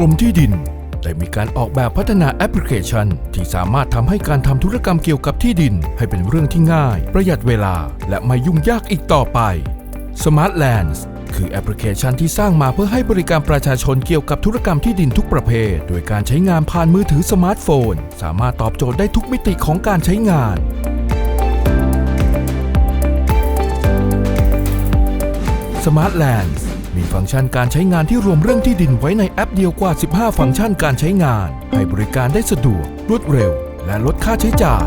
รมที่ดินได้มีการออกแบบพัฒนาแอปพลิเคชัน ที่สามารถทำให้การทำธุรกรรมเกี่ยวกับที่ดิน ให้เป็นเรื่องที่ง่าย ประหยัดเวลา และไม่ยุ่งยากอีกต่อไป Smart Lands คือแอปพลิเคชันที่สร้างมาเพื่อให้บริการประชาชนเกี่ยวกับธุรกรรมที่ดินทุกประเภท โดยการใช้งานผ่านมือถือสมาร์ทโฟน สามารถตอบโจทย์ได้ทุกมิติของการใช้งาน Smart Lands มีฟังก์ชันการใช้งานที่รวมเรื่องที่ดินไว้ในแอปเดียวกว่า 15 ฟังก์ชันการใช้งาน ให้บริการได้สะดวก รวดเร็ว และลดค่าใช้จ่าย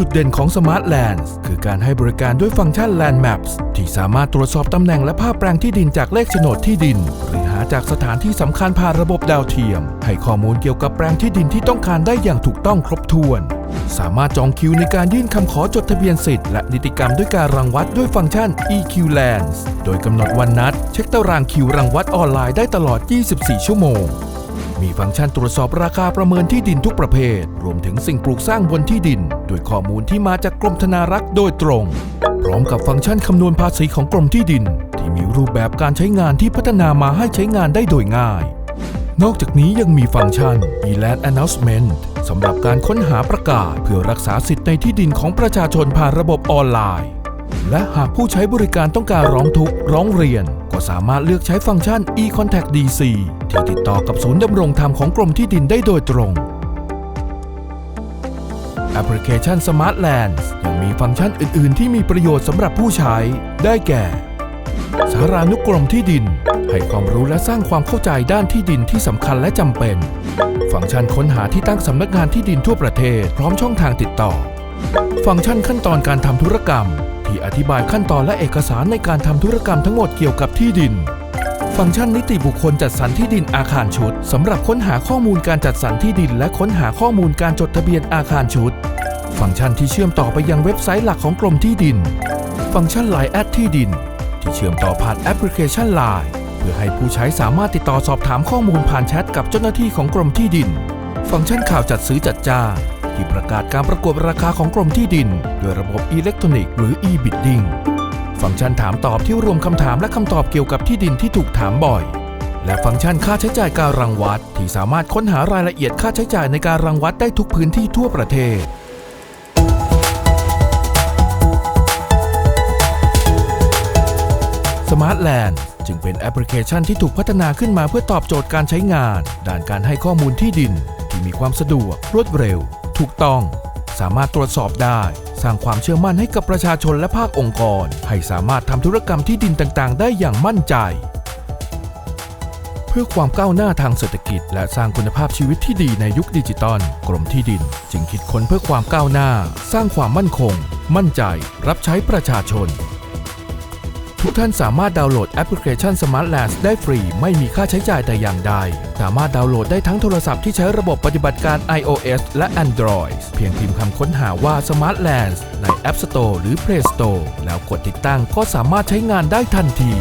จุดเด่นของ Smart Lands คือการให้บริการด้วยฟังก์ชัน Land Maps ที่สามารถตรวจสอบตำแหน่งและภาพแปลงที่ดินจากเลขโฉนดที่ดิน หรือหาจากสถานที่สำคัญผ่านระบบดาวเทียม ให้ข้อมูลเกี่ยวกับแปลงที่ดินที่ต้องการได้อย่างถูกต้องครบถ้วน สามารถจองคิวในการยื่นคำขอจดทะเบียนสิทธิ์และนิติกรรมด้วยการรังวัดด้วยฟังก์ชัน EQ Lands โดยกำหนดวันนัด เช็คตารางคิวรังวัดออนไลน์ได้ตลอด 24 ชั่วโมง มีฟังก์ชันตรวจสอบราคาประเมินที่ดินทุกประเภท รวมถึงสิ่งปลูกสร้างบนที่ดินโดยข้อมูลที่มาจากกรมธนารักษ์โดยตรง พร้อมกับฟังก์ชันคำนวณภาษีของกรมที่ดิน ที่มีรูปแบบการใช้งานที่พัฒนามาให้ใช้งานได้โดยง่าย นอกจากนี้ยังมีฟังก์ชัน e-land announcement สำหรับการค้นหาประกาศเพื่อรักษาสิทธิ์ในที่ดินของประชาชนผ่านระบบออนไลน์ และหากผู้ใช้บริการต้องการร้องทุกข์ร้องเรียน ก็สามารถเลือกใช้ฟังก์ชัน e-contact DC ที่ติดต่อกับศูนย์ดำรงธรรมของกรมที่ดินได้โดยตรงแอปพลิเคชัน Smart Lands ยังมีฟังก์ชันอื่น ๆ ที่มีประโยชน์สำหรับผู้ใช้ ได้แก่ สารานุกรมที่ดิน ให้ความรู้และสร้างความเข้าใจด้านที่ดินที่สำคัญและจำเป็น ฟังก์ชันค้นหาที่ตั้งสำนักงานที่ดินทั่วประเทศ พร้อมช่องทางติดต่อ ฟังก์ชันขั้นตอนการทำธุรกรรม ที่อธิบายขั้นตอนและเอกสารในการทำธุรกรรมทั้งหมดเกี่ยวกับที่ดิน ฟังก์ชันนิติบุคคลจัดสรรที่ดินอาคารชุดสำหรับค้นหาข้อมูลการจัดสรรที่ดิน และค้นหาข้อมูลการจดทะเบียนอาคารชุด ฟังก์ชันที่เชื่อมต่อไปยังเว็บไซต์หลักของกรมที่ดิน ฟังก์ชัน Line แอดที่ดิน ที่เชื่อมต่อผ่านแอปพลิเคชัน Line เพื่อให้ผู้ใช้สามารถติดต่อสอบถามข้อมูลผ่านแชทกับเจ้าหน้าที่ของกรมที่ดิน ฟังก์ชันข่าวจัดซื้อจัดจ้าง ที่ประกาศการประกวดราคาของกรมที่ดินโดยระบบอิเล็กทรอนิกส์หรือ e-bidding ฟังก์ชันถามตอบที่รวมคำถามและคำตอบเกี่ยวกับที่ดินที่ถูกถามบ่อย และฟังก์ชันค่าใช้จ่ายการรังวัด ที่สามารถค้นหารายละเอียดค่าใช้จ่ายในการรังวัดได้ทุกพื้นที่ทั่วประเทศ Smart Land จึงเป็นแอปพลิเคชันที่ถูกพัฒนาขึ้นมาเพื่อตอบโจทย์การใช้งาน ด้านการให้ข้อมูลที่ดิน ที่มีความสะดวกรวดเร็ว ถูกต้อง สามารถตรวจสอบได้ สร้างความเชื่อมั่นให้กับประชาชนและภาคองค์กร ให้สามารถทำธุรกรรมที่ดินต่างๆ ได้อย่างมั่นใจ เพื่อความก้าวหน้าทางเศรษฐกิจ และสร้างคุณภาพชีวิตที่ดีในยุคดิจิตอลกรมที่ดิน จึงคิดค้นเพื่อความก้าวหน้า สร้างความมั่นคง มั่นใจ รับใช้ประชาชน ทุกท่านสามารถดาวน์โหลดแอปพลิเคชัน Smart Lands ได้ฟรี ไม่มีค่าใช้จ่ายแต่อย่างใด สามารถดาวน์โหลดได้ทั้งโทรศัพท์ที่ใช้ระบบปฏิบัติการ iOS และ Android เพียงพิมพ์คำค้นหาว่า Smart Lands ใน App Store หรือ Play Store แล้วกดติดตั้งก็สามารถใช้งานได้ทันที